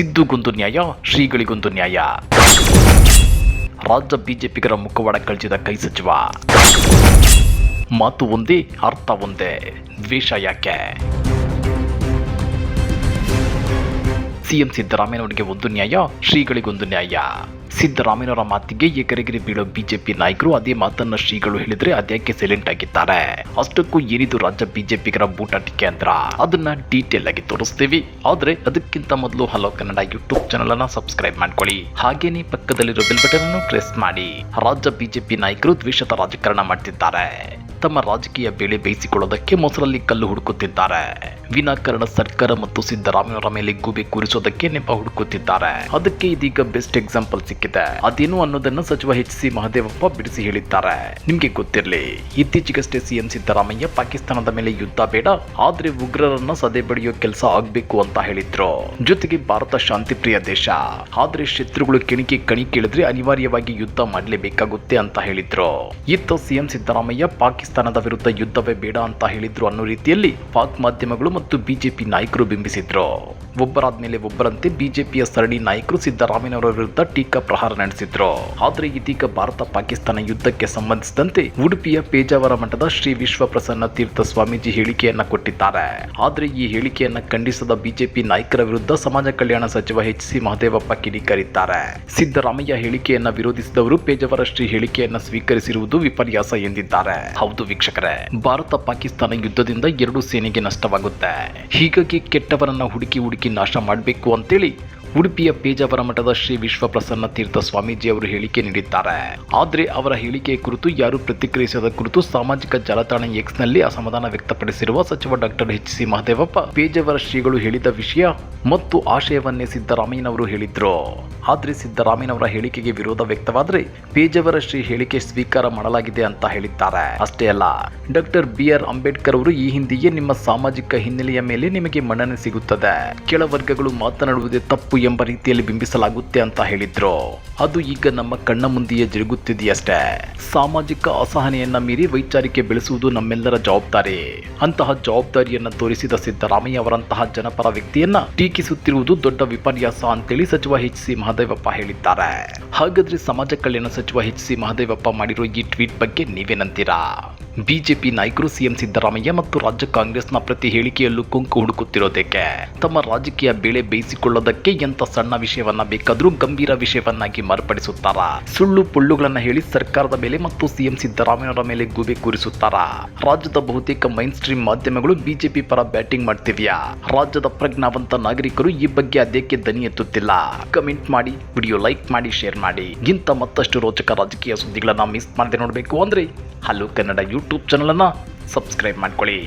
ಸಿದ್ದುಗೊಂದು ನ್ಯಾಯ ಶ್ರೀಗಳಿಗೊಂದು ನ್ಯಾಯ. ರಾಜ್ಯ ಬಿಜೆಪಿಗರ ಮುಖವಾಡ ಕಳಿಸಿದ ಕೈ ಸಚಿವ. ಮಾತು ಒಂದೇ, ಅರ್ಥ ಒಂದೇ, ದ್ವೇಷ ಯಾಕೆ? ಸಿಎಂ ಸಿದ್ದರಾಮಯ್ಯನವರಿಗೆ ಒಂದು ನ್ಯಾಯ ಶ್ರೀಗಳಿಗೊಂದು ನ್ಯಾಯ. ಸಿದ್ದರಾಮಯ್ಯನವರ ಮಾತಿಗೆ ಎಕರೆಗೆರೆ ಬೀಳೋ ಬಿಜೆಪಿ ನಾಯಕರು ಅದೇ ಮಾತನ್ನ ಶ್ರೀಗಳು ಹೇಳಿದ್ರೆ ಅದ್ಯಾಕೆ ಸೈಲೆಂಟ್ ಆಗಿದ್ದಾರೆ. ಅಷ್ಟಕ್ಕೂ ಏನಿದು ರಾಜ್ಯ ಬಿಜೆಪಿಗರ ಬೂಟಾಟಿಕೆ ಅಂದ್ರ? ಅದನ್ನ ಡೀಟೇಲ್ ಆಗಿ ತೋರಿಸ್ತೀವಿ. ಆದ್ರೆ ಅದಕ್ಕಿಂತ ಮೊದಲು ಹಲೋ ಕನ್ನಡ ಯೂಟ್ಯೂಬ್ ಚಾನಲ್ ಅನ್ನ ಸಬ್ಸ್ಕ್ರೈಬ್ ಮಾಡ್ಕೊಳ್ಳಿ. ಹಾಗೇನೆ ಪಕ್ಕದಲ್ಲಿರೋ ಬೆಲ್ ಬಟನ್ ಅನ್ನು ಪ್ರೆಸ್ ಮಾಡಿ. ರಾಜ್ಯ ಬಿಜೆಪಿ ನಾಯಕರು ದ್ವೇಷದ ರಾಜಕಾರಣ ಮಾಡ್ತಿದ್ದಾರೆ. ತಮ್ಮ ರಾಜಕೀಯ ಬೇಳೆ ಬೇಯಿಸಿಕೊಳ್ಳೋದಕ್ಕೆ ಮೊಸರಲ್ಲಿ ಕಲ್ಲು ಹುಡುಕುತ್ತಿದ್ದಾರೆ. ವಿನಾಕಾರಣ ಸರ್ಕಾರ ಮತ್ತು ಸಿದ್ದರಾಮಯ್ಯವರ ಮೇಲೆ ಗೂಬೆ ಕೂರಿಸೋದಕ್ಕೆ ನೆಪ ಹುಡುಕುತ್ತಿದ್ದಾರೆ. ಅದಕ್ಕೆ ಇದೀಗ ಬೆಸ್ಟ್ ಎಕ್ಸಾಂಪಲ್ ಸಿಕ್ಕಿದೆ. ಅದೇನು ಅನ್ನೋದನ್ನ ಸಚಿವ ಎಚ್ ಸಿ ಮಹದೇವಪ್ಪ ಬಿಡಿಸಿ ಹೇಳಿದ್ದಾರೆ. ನಿಮ್ಗೆ ಗೊತ್ತಿರಲಿ, ಇತ್ತೀಚೆಗಷ್ಟೇ ಸಿಎಂ ಸಿದ್ದರಾಮಯ್ಯ ಪಾಕಿಸ್ತಾನದ ಮೇಲೆ ಯುದ್ಧ ಬೇಡ, ಆದ್ರೆ ಉಗ್ರರನ್ನ ಸದೆ ಬಡಿಯೋ ಕೆಲಸ ಆಗ್ಬೇಕು ಅಂತ ಹೇಳಿದ್ರು. ಜೊತೆಗೆ ಭಾರತ ಶಾಂತಿಪ್ರಿಯ ದೇಶ, ಆದ್ರೆ ಶತ್ರುಗಳು ಕೆಣಿಕೆ ಕಣಿ ಕೇಳಿದ್ರೆ ಅನಿವಾರ್ಯವಾಗಿ ಯುದ್ಧ ಮಾಡಲೇಬೇಕಾಗುತ್ತೆ ಅಂತ ಹೇಳಿದ್ರು. ಇತ್ತ ಸಿಎಂ ಸಿದ್ದರಾಮಯ್ಯ ಪಾಕಿಸ್ತಾನದ ವಿರುದ್ಧ ಯುದ್ಧವೇ ಬೇಡ ಅಂತ ಹೇಳಿದ್ರು ಅನ್ನೋ ರೀತಿಯಲ್ಲಿ ಪಾಕ್ ಮಾಧ್ಯಮಗಳು ಮತ್ತು ಬಿಜೆಪಿ ನಾಯಕರು ಬಿಂಬಿಸಿದ್ರು. ಒಬ್ಬರಾದ್ಮೇಲೆ ಒಬ್ಬರಂತೆ ಬಿಜೆಪಿಯ ಸರಣಿ ನಾಯಕರು ಸಿದ್ದರಾಮಯ್ಯನವರ ವಿರುದ್ಧ ಟೀಕಾ ಪ್ರಹಾರ ನಡೆಸಿದ್ರು. ಆದ್ರೆ ಇದೀಗ ಭಾರತ ಪಾಕಿಸ್ತಾನ ಯುದ್ಧಕ್ಕೆ ಸಂಬಂಧಿಸಿದಂತೆ ಉಡುಪಿಯ ಪೇಜಾವರ ಮಠದ ಶ್ರೀ ವಿಶ್ವಪ್ರಸನ್ನ ತೀರ್ಥ ಸ್ವಾಮೀಜಿ ಹೇಳಿಕೆಯನ್ನ ಕೊಟ್ಟಿದ್ದಾರೆ. ಆದ್ರೆ ಈ ಹೇಳಿಕೆಯನ್ನ ಖಂಡಿಸದ ಬಿಜೆಪಿ ನಾಯಕರ ವಿರುದ್ಧ ಸಮಾಜ ಕಲ್ಯಾಣ ಸಚಿವ ಎಚ್ ಸಿ ಮಹದೇವಪ್ಪ ಕಿಡಿಕಾರಿದ್ದಾರೆ. ಸಿದ್ದರಾಮಯ್ಯ ಹೇಳಿಕೆಯನ್ನ ವಿರೋಧಿಸಿದವರು ಪೇಜಾವರ ಶ್ರೀ ಹೇಳಿಕೆಯನ್ನ ಸ್ವೀಕರಿಸಿರುವುದು ವಿಪರ್ಯಾಸ ಎಂದಿದ್ದಾರೆ. ಹೌದು ವೀಕ್ಷಕರೇ, ಭಾರತ ಪಾಕಿಸ್ತಾನ ಯುದ್ಧದಿಂದ ಎರಡು ಸೇನೆಗೆ ನಷ್ಟವಾಗುತ್ತೆ. ಹೀಗಾಗಿ ಕೆಟ್ಟವರನ್ನ ಹುಡುಕಿ ಹುಡುಕಿ ನಾಶ ಮಾಡಬೇಕು ಅಂತೇಳಿ ಉಡುಪಿಯ ಪೇಜಾವರ ಮಠದ ಶ್ರೀ ವಿಶ್ವಪ್ರಸನ್ನ ತೀರ್ಥ ಸ್ವಾಮೀಜಿ ಅವರು ಹೇಳಿಕೆ ನೀಡಿದ್ದಾರೆ. ಆದ್ರೆ ಅವರ ಹೇಳಿಕೆ ಕುರಿತು ಯಾರು ಪ್ರತಿಕ್ರಿಯಿಸದ ಕುರಿತು ಸಾಮಾಜಿಕ ಜಾಲತಾಣ ಎಕ್ಸ್ನಲ್ಲಿ ಅಸಮಾಧಾನ ವ್ಯಕ್ತಪಡಿಸಿರುವ ಸಚಿವ doctor H C Mahadevappa, Pejavara ಶ್ರೀಗಳು ಹೇಳಿದ ವಿಷಯ ಮತ್ತು ಆಶಯವನ್ನೇ ಸಿದ್ದರಾಮಯ್ಯನವರು ಹೇಳಿದ್ರು. ಆದ್ರೆ ಸಿದ್ದರಾಮಯ್ಯನವರ ಹೇಳಿಕೆಗೆ ವಿರೋಧ ವ್ಯಕ್ತವಾದರೆ ಪೇಜಾವರ ಶ್ರೀ ಹೇಳಿಕೆ ಸ್ವೀಕಾರ ಮಾಡಲಾಗಿದೆ ಅಂತ ಹೇಳಿದ್ದಾರೆ. ಅಷ್ಟೇ ಅಲ್ಲ, ಡಾಕ್ಟರ್ ಬಿ ಆರ್ ಅಂಬೇಡ್ಕರ್ ಅವರು ಈ ಹಿಂದೆಯೇ ನಿಮ್ಮ ಸಾಮಾಜಿಕ ಹಿನ್ನೆಲೆಯ ಮೇಲೆ ನಿಮಗೆ ಮನ್ನಣೆ ಸಿಗುತ್ತದೆ. ಕೆಳವರ್ಗಗಳು ಮಾತನಾಡುವುದೇ ತಪ್ಪು ಎಂಬ ರೀತಿಯಲ್ಲಿ ಬಿಂಬಿಸಲಾಗುತ್ತೆ ಅಂತ ಹೇಳಿದ್ರು. ಅದು ಈಗ ನಮ್ಮ ಕಣ್ಣ ಮುಂದೆಯೇ ಜರುಗುತ್ತಿದೆಯಷ್ಟೇ. ಸಾಮಾಜಿಕ ಅಸಹನೆಯನ್ನ ಮೀರಿ ವೈಚಾರಿಕೆ ಬೆಳೆಸುವುದು ನಮ್ಮೆಲ್ಲರ ಜವಾಬ್ದಾರಿ. ಅಂತಹ ಜವಾಬ್ದಾರಿಯನ್ನ ತೋರಿಸಿದ ಸಿದ್ದರಾಮಯ್ಯ ಅವರಂತಹ ಜನಪರ ವ್ಯಕ್ತಿಯನ್ನ ಟೀಕಿಸುತ್ತಿರುವುದು ದೊಡ್ಡ ವಿಪರ್ಯಾಸ ಅಂತೇಳಿ ಸಚಿವ ಎಚ್ ಸಿ ಮಹದೇವಪ್ಪ ಹೇಳಿದ್ದಾರೆ. ಹಾಗಾದ್ರೆ ಸಮಾಜ ಕಲ್ಯಾಣ ಸಚಿವ ಎಚ್ ಸಿ ಮಹದೇವಪ್ಪ ಮಾಡಿರೋ ಈ ಟ್ವೀಟ್ ಬಗ್ಗೆ ನೀವೇನಂತೀರಾ? ಬಿಜೆಪಿ ನಾಯಕರು ಸಿಎಂ ಸಿದ್ದರಾಮಯ್ಯ ಮತ್ತು ರಾಜ್ಯ ಕಾಂಗ್ರೆಸ್ನ ಪ್ರತಿ ಹೇಳಿಕೆಯಲ್ಲೂ ಕುಂಕು ಹುಡುಕುತ್ತಿರೋದಕ್ಕೆ ತಮ್ಮ ರಾಜಕೀಯ ಬೇಳೆ ಬೇಯಿಸಿಕೊಳ್ಳೋದಕ್ಕೆ ಎಂತ ಸಣ್ಣ ವಿಷಯವನ್ನ ಬೇಕಾದರೂ ಗಂಭೀರ ವಿಷಯವನ್ನಾಗಿ ಮಾರ್ಪಡಿಸುತ್ತಾರಾ? ಸುಳ್ಳು ಪುಳ್ಳುಗಳನ್ನ ಹೇಳಿ ಸರ್ಕಾರದ ಮೇಲೆ ಮತ್ತು ಸಿಎಂ ಸಿದ್ದರಾಮಯ್ಯರ ಮೇಲೆ ಗೂಬೆ ಕೂರಿಸುತ್ತಾರಾ? ರಾಜ್ಯದ ಬಹುತೇಕ ಮೈನ್ ಸ್ಟ್ರೀಮ್ ಮಾಧ್ಯಮಗಳು ಬಿಜೆಪಿ ಪರ ಬ್ಯಾಟಿಂಗ್ ಮಾಡ್ತಿವ್ಯಾ ರಾಜ್ಯದ ಪ್ರಜ್ಞಾವಂತ ನಾಗರಿಕರು ಈ ಬಗ್ಗೆ ಅದಕ್ಕೆ ದನಿ ಎತ್ತುತ್ತಿಲ್ಲ? ಕಮೆಂಟ್ ಮಾಡಿ, ವಿಡಿಯೋ ಲೈಕ್ ಮಾಡಿ, ಶೇರ್ ಮಾಡಿ. ಇಂಥ ಮತ್ತಷ್ಟು ರೋಚಕ ರಾಜಕೀಯ ಸುದ್ದಿಗಳನ್ನ ಮಿಸ್ ಮಾಡದೆ ನೋಡಬೇಕು ಅಂದ್ರೆ ಹಲೋ ಕನ್ನಡ ಯೂಟ್ಯೂಬ್ ಚಾನಲನ್ನು ಸಬ್ಸ್ಕ್ರೈಬ್ ಮಾಡ್ಕೊಳ್ಳಿ.